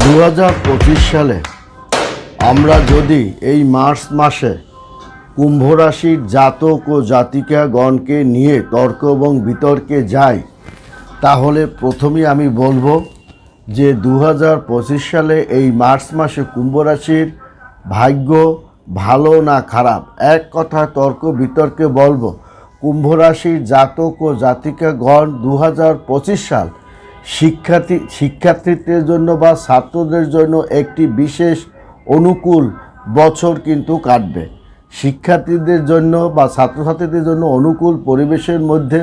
দু হাজার পঁচিশ সালে আমরা যদি এই মার্চ মাসে কুম্ভ রাশির জাতক ও জাতিকাগণকে নিয়ে তর্ক এবং বিতর্কে যাই, তাহলে প্রথমেই আমি বলব যে দু হাজার পঁচিশ সালে এই মার্চ মাসে কুম্ভ রাশির ভাগ্য ভালো না খারাপ, এক কথা তর্ক বিতর্কে বলব কুম্ভ রাশির জাতক ও জাতিকাগণ দু হাজার পঁচিশ সাল শিক্ষার্থী শিক্ষার্থীদের জন্য বা ছাত্রদের জন্য একটি বিশেষ অনুকূল বছর কিন্তু কাটবে। শিক্ষার্থীদের জন্য বা ছাত্রছাত্রীদের জন্য অনুকূল পরিবেশের মধ্যে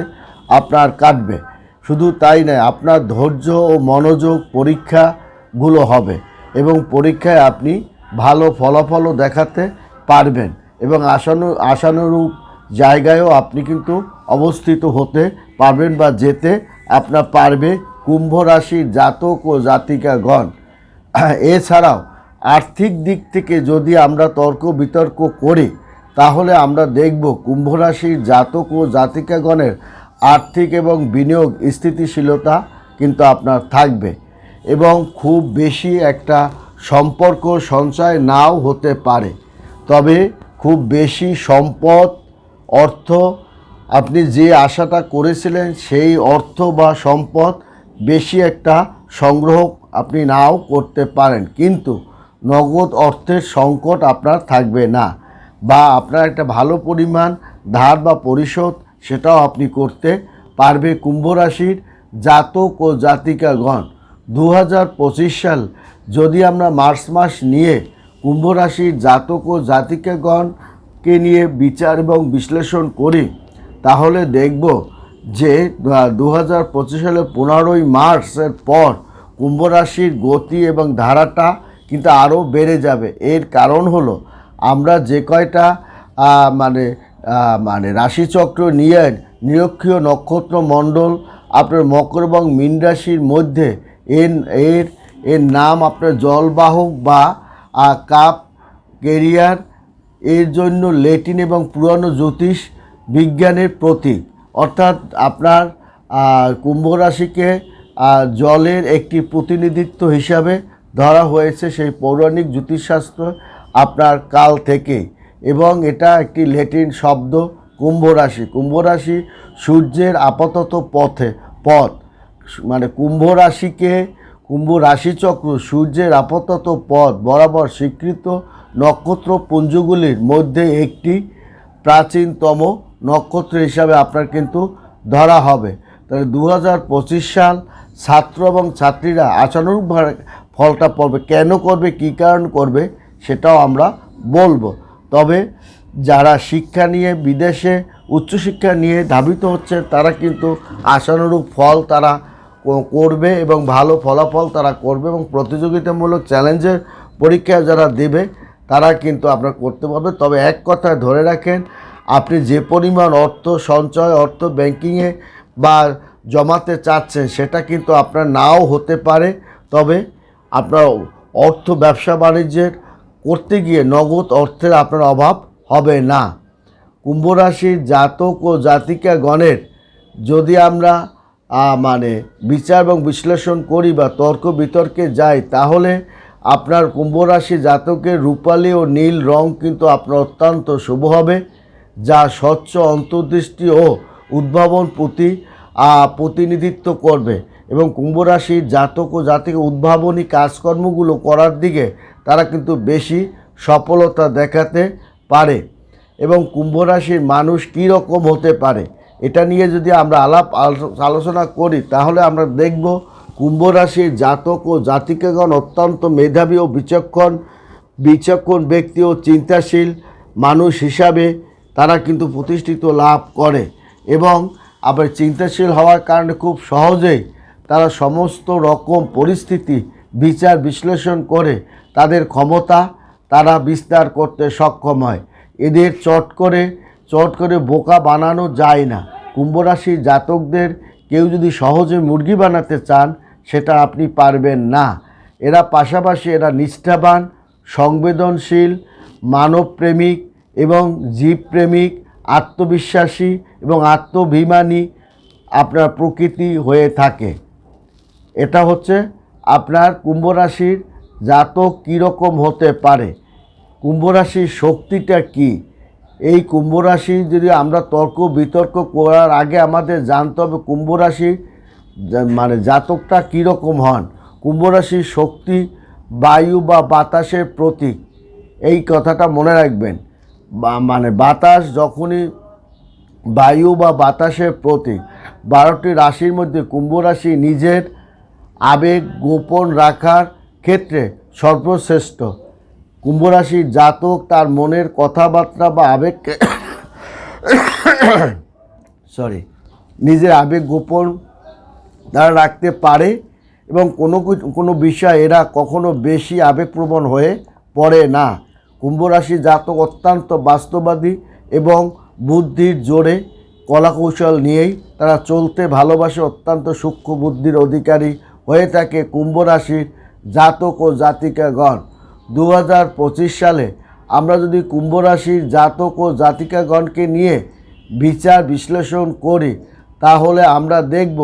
আপনার কাটবে। শুধু তাই নয়, আপনার ধৈর্য ও মনোযোগ পরীক্ষাগুলো হবে এবং পরীক্ষায় আপনি ভালো ফলাফলও দেখাতে পারবেন এবং আশানু আশানুরূপ জায়গায়ও আপনি কিন্তু অবস্থিত হতে পারবেন বা যেতে আপনার পারবে কুম্ভ রাশির জাতক ও জাতিকাগণ। এছাড়াও, আর্থিক দিক থেকে যদি আমরা তর্ক বিতর্ক করি, তাহলে আমরা দেখব কুম্ভ রাশির জাতক ও জাতিকাগণের আর্থিক এবং বিনিয়োগ স্থিতিশীলতা কিন্তু আপনার থাকবে এবং খুব বেশি একটা সম্পর্ক সঞ্চয় নাও হতে পারে। তবে খুব বেশি সম্পদ, অর্থ, আপনি যে আশাটা করেছিলেন সেই অর্থ বা সম্পদ বেশি একটা সংগ্রহ আপনি নাও করতে পারেন। কিন্তু নগদ অর্থের সংকট আপনার থাকবে না বা আপনার একটা ভালো পরিমাণ ধার বা পরিশোধ সেটাও আপনি করতে পারবে কুম্ভ রাশির জাতক ও জাতিকাগণ। দু হাজার পঁচিশ সাল যদি আমরা মার্চ মাস নিয়ে কুম্ভ রাশির জাতক ও জাতিকাগণকে নিয়ে বিচার এবং বিশ্লেষণ করি, তাহলে দেখব যে দু হাজার সালের পনেরোই মার্চের পর কুম্ভ রাশির গতি এবং ধারাটা কিন্তু আরও বেড়ে যাবে। এর কারণ হলো, আমরা যে কয়টা মানে মানে রাশিচক্র নিয়ে নিরক্ষীয় নক্ষত্র মণ্ডল, আপনার মকর এবং মীন রাশির মধ্যে এর এর এর নাম আপনার জলবাহক বা কাপ কেরিয়ার, এর জন্য লেটিন এবং পুরানো জ্যোতিষ বিজ্ঞানের প্রতীক। অর্থাৎ আপনার কুম্ভ রাশিকে জলের একটি প্রতিনিধিত্ব হিসাবে ধরা হয়েছে সেই পৌরাণিক জ্যোতিষশাস্ত্র আপনার কাল থেকে। এবং এটা একটি লেটিন শব্দ, কুম্ভ রাশি। কুম্ভ রাশি সূর্যের আপাতত পথে, পথ। মানে কুম্ভ রাশিকে, কুম্ভ রাশিচক্র সূর্যের আপাতত পথ বরাবর স্বীকৃত নক্ষত্র পুঞ্জগুলির মধ্যে একটি প্রাচীনতম নক্ষত্র হিসাবে আপনার কিন্তু ধরা হবে। তাহলে দু হাজার পঁচিশ সাল ছাত্র এবং ছাত্রীরা আশানুরূপভাবে ফলটা পড়বে। কেন করবে, কী কারণ করবে, সেটাও আমরা বলব। তবে যারা শিক্ষা নিয়ে বিদেশে উচ্চশিক্ষা নিয়ে ধাবিত হচ্ছে তারা কিন্তু আশানুরূপ ফল তারা করবে এবং ভালো ফলাফল তারা করবে এবং প্রতিযোগিতামূলক চ্যালেঞ্জের পরীক্ষা যারা দেবে, তারা কিন্তু আপনার করতে পারবে। তবে এক কথায় ধরে রাখেন আপনি যে পরিমাণ অর্থ সঞ্চয়, অর্থ ব্যাংকিংয়ে বা জমাতে চাচ্ছেন, সেটা কিন্তু আপনার নাও হতে পারে। তবে আপনার অর্থ ব্যবসা বাণিজ্যের করতে গিয়ে নগদ অর্থের আপনার অভাব হবে না। কুম্ভ রাশির জাতক ও জাতিকাগণের যদি আমরা মানে বিচার এবং বিশ্লেষণ করি বা তর্ক বিতর্কে যাই, তাহলে আপনার কুম্ভরাশি জাতকের রূপালী ও নীল রং কিন্তু আপনার অত্যন্ত শুভ হবে। যা স্বচ্ছ অন্তর্দৃষ্টি ও উদ্ভাবন প্রতি প্রতিনিধিত্ব করবে এবং কুম্ভ রাশির জাতক ও জাতিক উদ্ভাবনী কাজকর্মগুলো করার দিকে তারা কিন্তু বেশি সফলতা দেখাতে পারে এবং কুম্ভ রাশির মানুষ কী রকম হতে পারে এটা নিয়ে যদি আমরা আলাপ আলো- আলোচনা করি তাহলে আমরা দেখব কুম্ভ রাশির জাতক ও জাতিকাগণ অত্যন্ত মেধাবী ও বিচক্ষণ বিচক্ষণ ব্যক্তি ও চিন্তাশীল মানুষ হিসাবে তারা কিন্তু প্রতিষ্ঠিত লাভ করে এবং আবার চিন্তাশীল হওয়ার কারণে খুব সহজেই তারা সমস্ত রকম পরিস্থিতি বিচার বিশ্লেষণ করে তাদের ক্ষমতা তারা বিস্তার করতে সক্ষম হয়। এদের চট করে চট করে বোকা বানানো যায় না। কুম্ভ রাশির জাতকদের কেউ যদি সহজে মুরগি বানাতে চান, সেটা আপনি পারবেন না। এরা পাশাপাশি এরা নিষ্ঠাবান, সংবেদনশীল, মানবপ্রেমিক এবং জীবপ্রেমিক আত্মবিশ্বাসী এবং আত্মভিমানী আপনার প্রকৃতি হয়ে থাকে। এটা হচ্ছে আপনার কুম্ভ রাশির জাতক কীরকম হতে পারে। কুম্ভ রাশির শক্তিটা কি? এই কুম্ভ রাশি যদি আমরা তর্ক বিতর্ক করার আগে আমাদের জানতে হবে কুম্ভ রাশি মানে জাতকটা কীরকম হন। কুম্ভ রাশির শক্তি, বায়ু বা বাতাসের প্রতীক। এই কথাটা মনে রাখবেন। মানে বাতাস যখনই বায়ু বা বাতাসের প্রতীক বারোটি রাশির মধ্যে কুম্ভ রাশি নিজের আবেগ গোপন রাখার ক্ষেত্রে সর্বশ্রেষ্ঠ। কুম্ভ রাশির জাতক তার মনের কথাবার্তা বা আবেগকে সরি, নিজের আবেগ গোপন তারা রাখতে পারে এবং কোনো কোনো বিষয় এরা কখনো বেশি আবেগপ্রবণ হয়ে পড়ে না। কুম্ভ রাশি জাতক অত্যন্ত বাস্তববাদী এবং বুদ্ধির জোরে কলাকৌশল নিয়েই তারা চলতে ভালোবাসে অত্যন্ত সূক্ষ্ম বুদ্ধির অধিকারী হয়ে থাকে কুম্ভ রাশির জাতক ও জাতিকাগণ। দু হাজার পঁচিশ সালে আমরা যদি কুম্ভ রাশির জাতক ও জাতিকাগণকে নিয়ে বিচার বিশ্লেষণ করি, তাহলে আমরা দেখব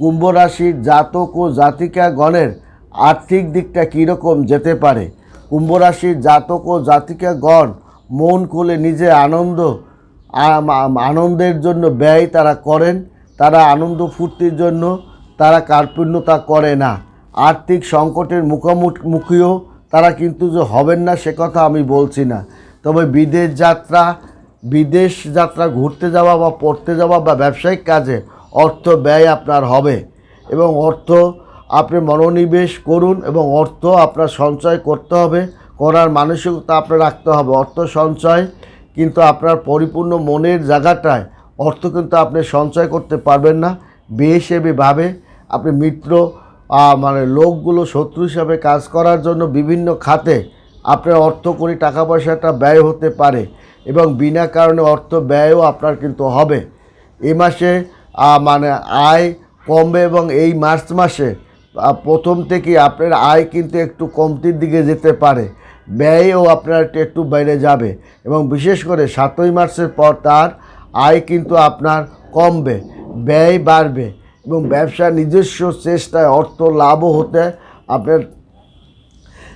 কুম্ভ রাশির জাতক ও জাতিকাগণের আর্থিক দিকটা কীরকম যেতে পারে। কুম্ভ রাশির জাতক ও জাতিকাগণ মন খুলে নিজে আনন্দ আনন্দের জন্য ব্যয় তারা করেন। তারা আনন্দ ফুর্তির জন্য তারা কার্পণ্যতা করে না। আর্থিক সংকটের মুখোমুখিও তারা কিন্তু যে হবেন না সে কথা আমি বলছি না। তবে বিদেশ যাত্রা বিদেশ যাত্রা ঘুরতে যাওয়া বা পড়তে যাওয়া বা ব্যবসায়িক কাজে অর্থ ব্যয় আপনার হবে এবং অর্থ আপনি মনোনিবেশ করুন এবং অর্থ আপনার সঞ্চয় করতে হবে, করার মানসিকতা আপনার রাখতে হবে। অর্থ সঞ্চয় কিন্তু আপনার পরিপূর্ণ মনের জায়গাটায় অর্থ কিন্তু আপনি সঞ্চয় করতে পারবেন না। বেহিসেবি ভাবে আপনি মিত্র মানে লোকগুলো শত্রু হিসাবে কাজ করার জন্য বিভিন্ন খাতে আপনার অর্থ করি টাকা পয়সাটা ব্যয় হতে পারে এবং বিনা কারণে অর্থ ব্যয়ও আপনার কিন্তু হবে। এ মাসে মানে আয় কমবে এবং এই মার্চ মাসে প্রথম থেকে আপনার আয় কিন্তু একটু কমতির দিকে যেতে পারে। ব্যয়ও আপনার একটু বেড়ে যাবে এবং বিশেষ করে সাতই মার্চের পর তার আয় কিন্তু আপনার কমবে, ব্যয় বাড়বে এবং ব্যবসা নিজস্ব চেষ্টায় অর্থ লাভও হতে আপনার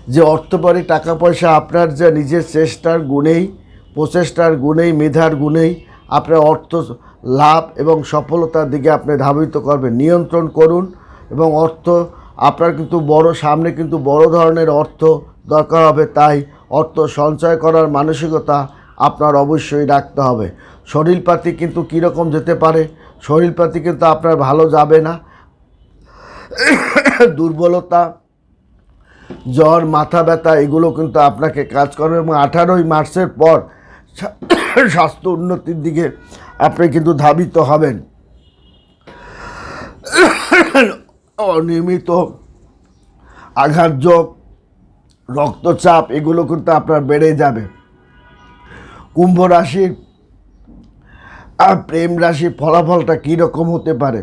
যে অর্থপরি টাকা পয়সা আপনার যে নিজের চেষ্টার গুণেই, প্রচেষ্টার গুণেই, মেধার গুণেই আপনার অর্থ লাভ এবং সফলতার দিকে আপনি ধাবিত করবেন। নিয়ন্ত্রণ করুন এবং অর্থ, আপনার কিন্তু বড়, সামনে কিন্তু বড় ধরনের অর্থ দরকার হবে, তাই অর্থ সঞ্চয় করার মানসিকতা আপনার অবশ্যই রাখতে হবে। শরীরপাতি কিন্তু কীরকম যেতে পারে? শরীরপাতি কিন্তু আপনার ভালো যাবে না। দুর্বলতা, জ্বর, মাথা ব্যথা, এগুলো কিন্তু আপনাকে কাজ করবে এবং আঠারোই মার্চের পর স্বাস্থ্য উন্নতির দিকে আপনি কিন্তু ধাবিত হবেন। অনিয়মিত আঘাতযোগ রক্তচাপ, এগুলো কিন্তু আপনার বেড়ে যাবে। কুম্ভ রাশির আর প্রেম রাশির ফলাফলটা কীরকম হতে পারে?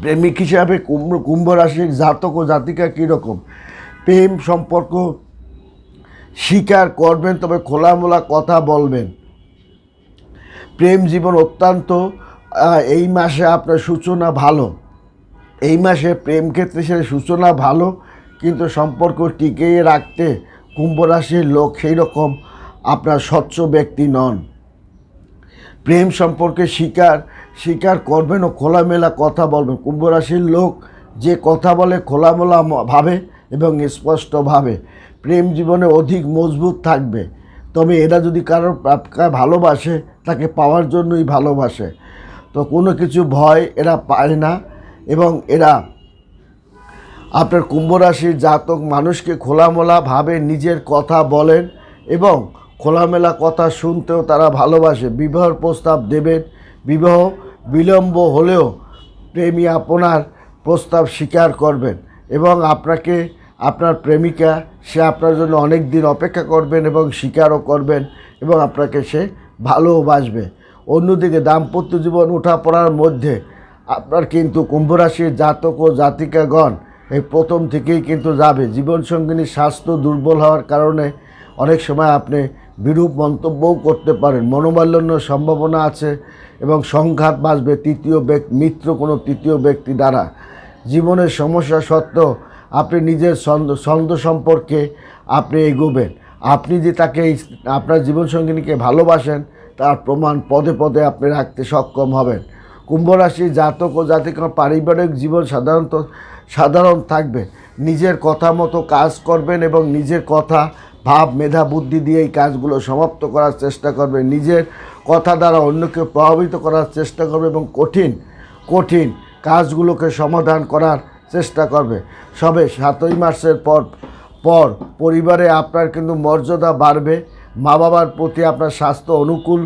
প্রেমিক হিসাবে কুম্ভ কুম্ভ রাশির জাতক ও জাতিকা কীরকম? প্রেম সম্পর্ক স্বীকার করবেন, তবে খোলামোলা কথা বলবেন। প্রেম জীবন অত্যন্ত এই মাসে আপনার সূচনা ভালো। এই মাসে প্রেম ক্ষেত্রে সে সূচনা ভালো, কিন্তু সম্পর্ক টিকিয়ে রাখতে কুম্ভ রাশির লোক সেই রকম আপনার স্বচ্ছ ব্যক্তি নন। প্রেম সম্পর্কে স্বীকার স্বীকার করবেন ও খোলামেলা কথা বলবেন। কুম্ভ রাশির লোক যে কথা বলে খোলামেলা ভাবে এবং স্পষ্টভাবে প্রেম জীবনে অধিক মজবুত থাকবে, তবে এরা যদি কারোর ভালোবাসে, তাকে পাওয়ার জন্যই ভালোবাসে। তো কোনো কিছু ভয় এরা পায় না। এবং এরা আপনার কুম্ভ রাশির জাতক মানুষকে খোলামেলাভাবে নিজের কথা বলেন এবং খোলামেলা কথা শুনতেও তারা ভালোবাসে। বিবাহের প্রস্তাব দেবেন। বিবাহ বিলম্ব হলেও প্রেমী আপনার প্রস্তাব স্বীকার করবেন এবং আপনাকে আপনার প্রেমিকা, সে আপনার জন্য অনেক দিন অপেক্ষা করবেন এবং স্বীকারও করবেন এবং আপনাকে সে ভালোবাসবে অন্যদিকে দাম্পত্য জীবন ওঠা পড়ার মধ্যে আপনার কিন্তু কুম্ভ রাশির জাতক ও জাতিকাগণ এই প্রথম থেকেই কিন্তু যাবে। জীবনসঙ্গিনীর স্বাস্থ্য দুর্বল হওয়ার কারণে অনেক সময় আপনি বিরূপ মন্তব্যও করতে পারেন। মনোমালিন্যর সম্ভাবনা আছে এবং সংঘাত বাঁচবে তৃতীয় ব্যক্তি মিত্র কোনো তৃতীয় ব্যক্তি দ্বারা। জীবনের সমস্যা সত্ত্বেও আপনি নিজের ছন্দ ছন্দ সম্পর্কে আপনি এগোবেন। আপনি যে তাকে আপনার জীবনসঙ্গিনীকে ভালোবাসেন, তার প্রমাণ পদে পদে আপনি রাখতে সক্ষম হবেন। কুম্ভ রাশি জাতক ও জাতিকার পারিবারিক জীবন সাধারণত, সাধারণ থাকবে। নিজের কথা মতো কাজ করবেন এবং নিজের কথা, ভাব, মেধা, বুদ্ধি দিয়ে এই কাজগুলো সমাপ্ত করার চেষ্টা করবেন। নিজের কথা দ্বারা অন্যকে প্রভাবিত করার চেষ্টা করবে এবং কঠিন কঠিন কাজগুলোকে সমাধান করার চেষ্টা করবে। সবে সাতই মাসের পর পর পরিবারে আপনার কিন্তু মর্যাদা বাড়বে। মা বাবার প্রতি আপনার স্বাস্থ্য অনুকূল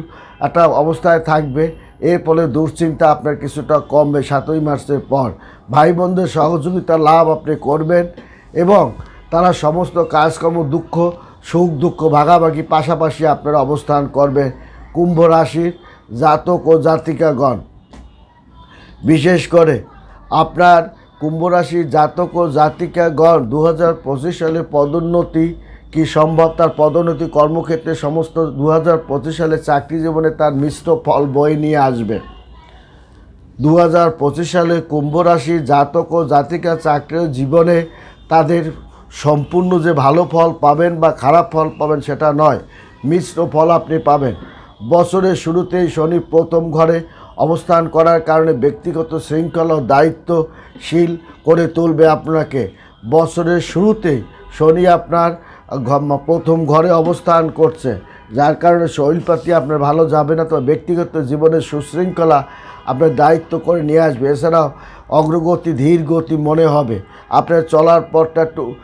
একটা অবস্থায় থাকবে। এর ফলে দুশ্চিন্তা আপনার কিছুটা কমবে সাতই মাসের পর। ভাই বোনদের সহযোগিতা লাভ আপনি করবেন এবং তারা সমস্ত কাজকর্ম, দুঃখ, সুখ, দুঃখ, ভাগাভাগি পাশাপাশি আপনার অবস্থান করবে কুম্ভ রাশির জাতক ও জাতিকাগণ। বিশেষ করে আপনার কুম্ভ রাশির জাতক ও জাতিকাগণ দু হাজার পঁচিশ সালে পদোন্নতি কি সম্ভব? তার পদোন্নতি কর্মক্ষেত্রে সমস্ত দু হাজার পঁচিশ সালে চাকরি জীবনে তার মিশ্র ফল বয়ে নিয়ে আসবে। দু হাজার পঁচিশ সালে কুম্ভ রাশির জাতক ও জাতিকা চাকরি জীবনে তাদের সম্পূর্ণ যে ভালো ফল পাবেন বা খারাপ ফল পাবেন সেটা নয়, মিশ্র ফল আপনি পাবেন। বছরের শুরুতেই শনি প্রথম ঘরে অবস্থান করার কারণে ব্যক্তিগত শৃঙ্খলা ও দায়িত্বশীল করে তুলবে আপনাকে। বছরের শুরুতেই শনি আপনার প্রথম ঘরে অবস্থান করছে। যার কারণে শরীরপাতি আপনার ভালো যাবে না তো ব্যক্তিগত জীবনে সুশৃঙ্খলা আপনার দায়িত্ব করে নিয়ে আসবে। এছাড়াও অগ্রগতি, ধীর গতি মনে হবে। আপনার চলার পথটা একটু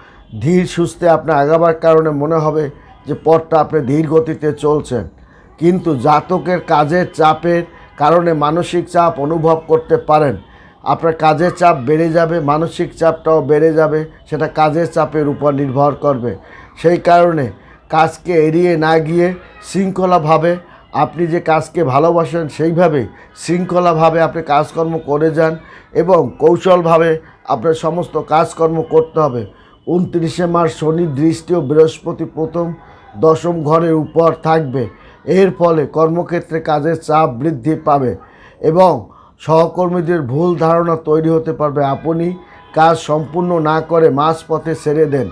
ধীর সুস্থে আপনার আগাবার কারণে মনে হবে যে পথটা আপনি ধীর গতিতে চলছেন। কিন্তু জাতকের কাজের চাপের কারণে মানসিক চাপ অনুভব করতে পারেন। আপনার কাজের চাপ বেড়ে যাবে, মানসিক চাপটাও বেড়ে যাবে, সেটা কাজের চাপের উপর নির্ভর করবে। সেই কারণে কাজকে এড়িয়ে না গিয়ে শৃঙ্খলাভাবে আপনি যে কাজকে ভালোবাসেন, সেইভাবে শৃঙ্খলাভাবে আপনি কাজকর্ম করে যান এবং কৌশলভাবে আপনার সমস্ত কাজকর্ম করতে হবে। উনত্রিশে মার্চ শনির দৃষ্টি ও বৃহস্পতি প্রথম দশম ঘরের উপর থাকবে। এর ফলে কর্মক্ষেত্রে কাজের চাপ বৃদ্ধি পাবে এবং সহকর্মীদের ভুল ধারণা তৈরি হতে পারবে। আপনি কাজ সম্পূর্ণ না করে মাঝপথে ছেড়ে দেন।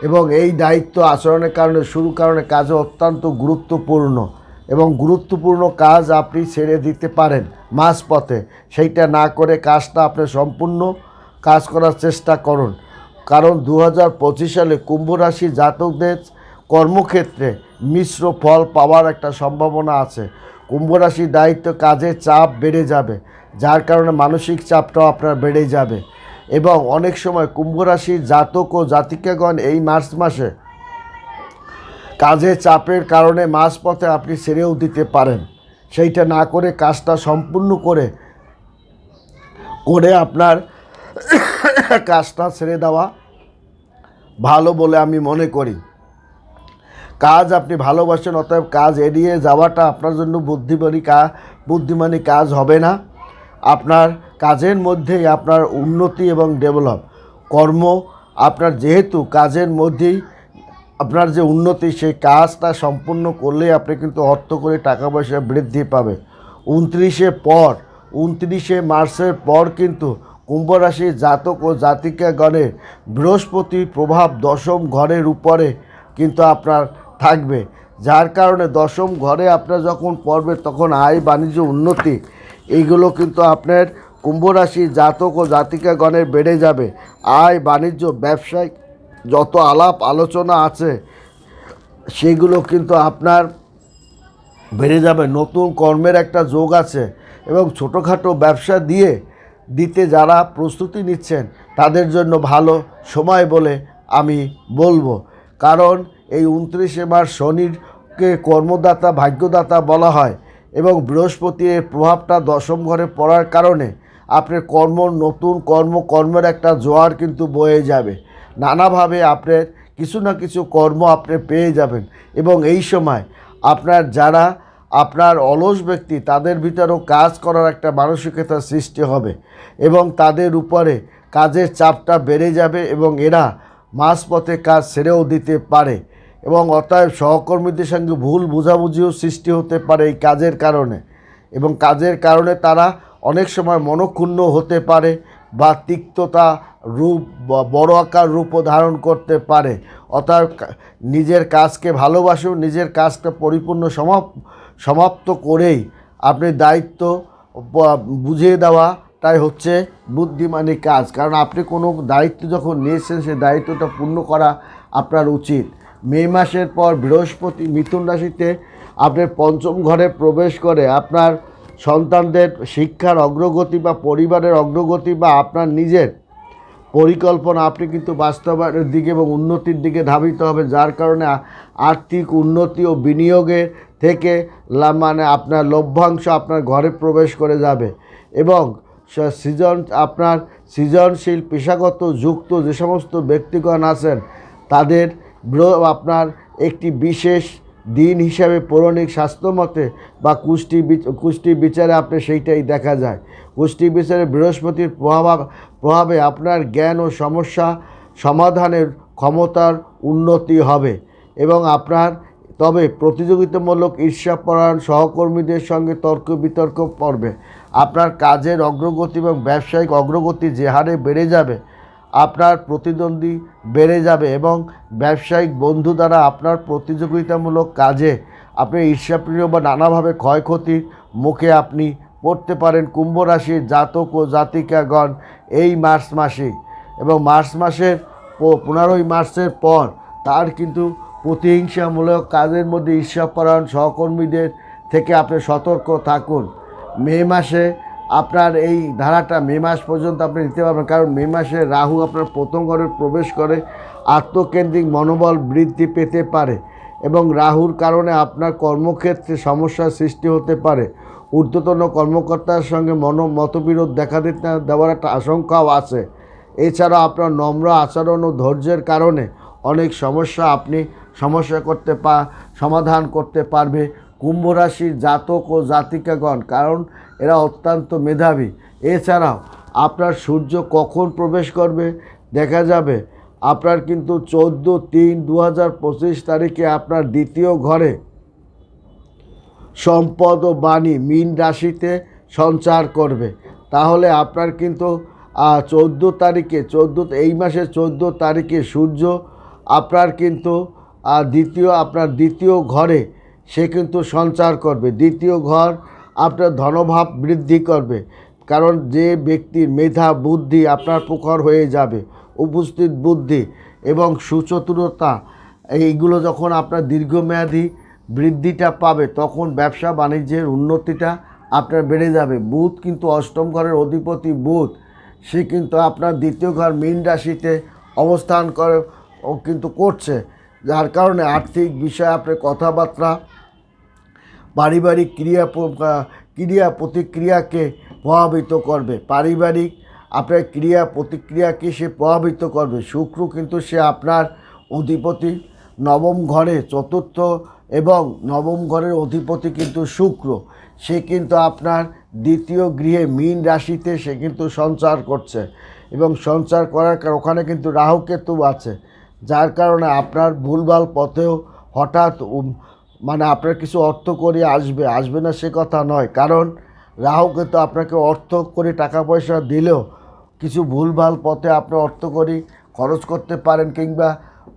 এবং এই দায়িত্ব আচরণের কারণে শুরু কারণে কাজে অত্যন্ত গুরুত্বপূর্ণ এবং গুরুত্বপূর্ণ কাজ আপনি ছেড়ে দিতে পারেন মাঝপথে। সেইটা না করে কাজটা আপনি সম্পূর্ণ কাজ করার চেষ্টা করুন। কারণ দু হাজার পঁচিশ সালে কুম্ভ রাশি জাতকদের কর্মক্ষেত্রে মিশ্র ফল পাওয়ার একটা সম্ভাবনা আছে। কুম্ভ রাশির দায়িত্ব কাজের চাপ বেড়ে যাবে, যার কারণে মানসিক চাপটাও আপনার বেড়ে যাবে। এবং অনেক সময় কুম্ভ রাশির জাতক ও জাতিকাগণ এই মার্চ মাসে কাজের চাপের কারণে মাঝপথে আপনি ছেড়েও দিতে পারেন। সেইটা না করে কাজটা সম্পূর্ণ করে করে আপনার কাজটা ছেড়ে দেওয়া ভালো বলে আমি মনে করি। কাজ আপনি ভালোবাসেন, অতএব কাজ এড়িয়ে যাওয়াটা আপনার জন্য বুদ্ধিমানী কা, বুদ্ধিমানী কাজ হবে না। আপনার কাজের মধ্যেই আপনার উন্নতি এবং ডেভেলপ। কর্ম আপনার যেহেতু কাজের মধ্যেই আপনার যে উন্নতি, সেই কাজটা সম্পূর্ণ করলেই আপনি কিন্তু অর্থ করে টাকা পয়সা বৃদ্ধি পাবে উনত্রিশে পর, উনত্রিশে মার্চের পর কিন্তু কুম্ভ রাশির জাতক ও জাতিকাগণের বৃহস্পতির প্রভাব দশম ঘরের উপরে কিন্তু আপনার থাকবে। যার কারণে দশম ঘরে আপনার যখন পড়বে, তখন আয়, বাণিজ্য, উন্নতি, এইগুলো কিন্তু আপনার কুম্ভ রাশির জাতক ও জাতিকাগণের বেড়ে যাবে। আয়, বাণিজ্য, ব্যবসায় যত আলাপ, আলোচনা আছে, সেগুলো কিন্তু আপনার বেড়ে যাবে। নতুন কর্মের একটা যোগ আছে এবং ছোটোখাটো ব্যবসা দিয়ে, দিতে যারা প্রস্তুতি নিচ্ছেন, তাদের জন্য ভালো সময় বলে আমি বলব। কারণ এই উনত্রিশে মার্চ শনিরকে কর্মদাতা, ভাগ্যদাতা বলা হয় এবং বৃহস্পতির প্রভাবটা দশম ঘরে পড়ার কারণে আপনার কর্ম, নতুন কর্ম, কর্মের একটা জোয়ার কিন্তু বয়ে যাবে। নানাভাবে আপনার কিছু না কিছু কর্ম আপনি পেয়ে যাবেন। এবং এই সময় আপনার যারা, আপনার অলস ব্যক্তি, তাদের ভিতরেও কাজ করার একটা মানসিকতা সৃষ্টি হবে। এবং তাদের উপরে কাজের চাপটা বেড়ে যাবে এবং এরা মাঝপথে কাজ ছেড়েও দিতে পারে। এবং অতএব সহকর্মীদের সঙ্গে ভুল বোঝাবুঝিও সৃষ্টি হতে পারে এই কাজের কারণে। এবং কাজের কারণে তারা অনেক সময় মনক্ষুণ্ণ হতে পারে বা তিক্ততা রূপ বড় আকার রূপও ধারণ করতে পারে। অর্থাৎ নিজের কাজকে ভালোবাসুন, নিজের কাজটা পরিপূর্ণ সমাপ, সমাপ্ত করেই আপনি দায়িত্ব বুঝিয়ে দেওয়াটাই হচ্ছে বুদ্ধিমানী কাজ। কারণ আপনি কোনো দায়িত্ব যখন নিয়েছেন, সেই দায়িত্বটা পূর্ণ করা আপনার উচিত। মে মাসের পর বৃহস্পতি, মিথুন রাশিতে আপনার পঞ্চম ঘরে প্রবেশ করে আপনার সন্তানদের শিক্ষার অগ্রগতি বা পরিবারের অগ্রগতি বা আপনার নিজের পরিকল্পনা আপনি কিন্তু বাস্তবায়নের দিকে এবং উন্নতির দিকে ধাবিত হবে যার কারণে আর্থিক উন্নতি ও বিনিয়োগের থেকে মানে আপনার লভ্যাংশ আপনার ঘরে প্রবেশ করে যাবে এবং সৃজন, আপনার সৃজনশীল, পেশাগত, যুক্ত যে সমস্ত ব্যক্তিগণ আছেন, তাদের আপনার একটি বিশেষ দিন হিসাবে পৌরাণিক স্বাস্থ্যমতে বা কুষ্টি কুষ্টি বিচারে আপনি সেইটাই দেখা যায়। কুষ্টি বিচারে বৃহস্পতির প্রভাব প্রভাবে আপনার জ্ঞান ও সমস্যা সমাধানের ক্ষমতার উন্নতি হবে এবং আপনার তবে প্রতিযোগিতামূলক ঈর্ষাপরায়ণ সহকর্মীদের সঙ্গে তর্ক বিতর্ক পড়বে। আপনার কাজের অগ্রগতি এবং ব্যবসায়িক অগ্রগতি যে হারে বেড়ে যাবে আপনার প্রতিদ্বন্দ্বী বেড়ে যাবে এবং ব্যবসায়িক বন্ধু দ্বারা আপনার প্রতিযোগিতামূলক কাজে আপনি ঈর্ষাপ্রিয় বা নানাভাবে ক্ষয়ক্ষতির মুখে আপনি পড়তে পারেন। কুম্ভ রাশির জাতক ও জাতিকাগণ এই মার্চ মাসে এবং মার্চ মাসের পনেরোই মার্চের পর তার কিন্তু প্রতিহিংসামূলক কাজের মধ্যে ঈর্ষাপরায়ণ সহকর্মীদের থেকে আপনি সতর্ক থাকুন। মে মাসে আপনার এই ধারাটা মে মাস পর্যন্ত আপনি নিতে পারবেন। কারণ মে মাসে রাহু আপনার প্রথম ঘরে প্রবেশ করে, আত্মকেন্দ্রিক মনোবল বৃদ্ধি পেতে পারে এবং রাহুর কারণে আপনার কর্মক্ষেত্রে সমস্যার সৃষ্টি হতে পারে। ঊর্ধ্বতন কর্মকর্তার সঙ্গে মন, মতবিরোধ দেখা দিতে দেওয়ার একটা আশঙ্কাও আছে। এছাড়া আপনার নম্র আচরণ ও ধৈর্যের কারণে অনেক সমস্যা আপনি সমস্যা করতে পা, সমাধান করতে পারবে। কুম্ভ রাশির জাতক ও জাতিকাগণ, কারণ এরা অত্যন্ত মেধাবী। এছাড়াও, আপনার সূর্য কখন প্রবেশ করবে? দেখা যাবে, আপনার কিন্তু চোদ্দ তিন দু তারিখে আপনার দ্বিতীয় ঘরে সম্পদ ও বাণী মীন রাশিতে সঞ্চার করবে। তাহলে আপনার কিন্তু চোদ্দ তারিখে, চোদ্দ, এই মাসের চোদ্দ তারিখে সূর্য আপনার কিন্তু দ্বিতীয়, আপনার দ্বিতীয় ঘরে সে কিন্তু সঞ্চার করবে। দ্বিতীয় ঘর আপনার ধনভাব বৃদ্ধি করবে। কারণ যে ব্যক্তির মেধা, বুদ্ধি আপনার প্রখর হয়ে যাবে, উপস্থিত বুদ্ধি এবং সুচতুরতা, এইগুলো যখন আপনার দীর্ঘমেয়াদী বৃদ্ধিটা পাবে, তখন ব্যবসা বাণিজ্যের উন্নতিটা আপনার বেড়ে যাবে। বুধ কিন্তু অষ্টম ঘরের অধিপতি বুধ। সে কিন্তু আপনার দ্বিতীয় ঘর মীন রাশিতে অবস্থান করে কিন্তু করছে। যার কারণে আর্থিক বিষয়ে আপনার কথাবার্তা পারিবারিক ক্রিয়া ক্রিয়া প্রতিক্রিয়াকে প্রভাবিত করবে। পারিবারিক আপনার ক্রিয়া প্রতিক্রিয়াকে সে প্রভাবিত করবে। শুক্র কিন্তু সে আপনার অধিপতি। নবম ঘরে চতুর্থ এবং নবম ঘরের অধিপতি কিন্তু শুক্র। সে কিন্তু আপনার দ্বিতীয় গৃহে মীন রাশিতে সে কিন্তু সঞ্চার করছে এবং সঞ্চার করার কারণ ওখানে কিন্তু রাহুকেতু আছে। যার কারণে আপনার ভুলভাল পথেও হঠাৎ মানে আপনার কিছু অর্থ করে আসবে আসবে না সে কথা নয়। কারণ রাহুকে তো আপনাকে অর্থ করে টাকা পয়সা দিলেও কিছু ভুলভাল পথে আপনি অর্থ করি খরচ করতে পারেন কিংবা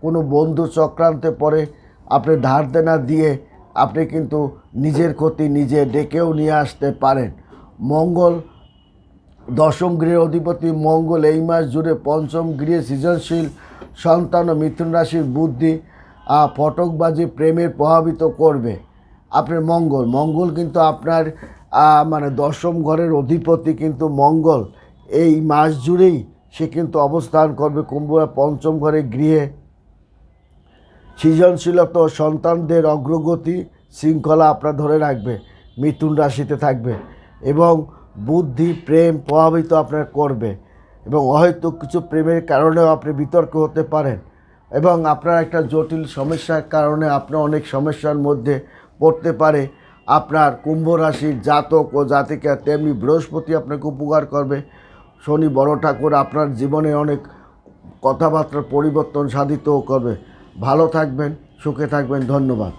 কোনো বন্ধু চক্রান্তে পরে আপনি ধার দেনা দিয়ে আপনি কিন্তু নিজের ক্ষতি নিজে ডেকেও নিয়ে আসতে পারেন। মঙ্গল দশম গৃহের অধিপতি মঙ্গল এই মাস জুড়ে পঞ্চম গৃহে সৃজনশীল সন্তান ও মিথুন রাশির বুদ্ধি ফটকবাজি প্রেমের প্রভাবিত করবে। আপনার মঙ্গল। মঙ্গল কিন্তু আপনার মানে দশম ঘরের অধিপতি কিন্তু মঙ্গল। এই মাস জুড়েই সে কিন্তু অবস্থান করবে কুম্ভ পঞ্চম ঘরে গৃহে। সৃজনশীলতা সন্তানদের অগ্রগতি শৃঙ্খলা আপনার ধরে রাখবে, মিথুন রাশিতে থাকবে এবং বুদ্ধি, প্রেম প্রভাবিত আপনার করবে এবং হয়তো কিছু প্রেমের কারণেও আপনি বিতর্ক হতে পারেন। এবং আপনার একটা জটিল সমস্যার কারণে আপনার অনেক সমস্যার মধ্যে পড়তে পারে। আপনার কুম্ভ রাশির জাতক ও জাতিকা তেমনি বৃহস্পতি আপনাকে উপকার করবে। শনি বড় ঠাকুর আপনার জীবনে অনেক কথাবার্তার পরিবর্তন সাধিতও করবে। ভালো থাকবেন, সুখে থাকবেন, ধন্যবাদ।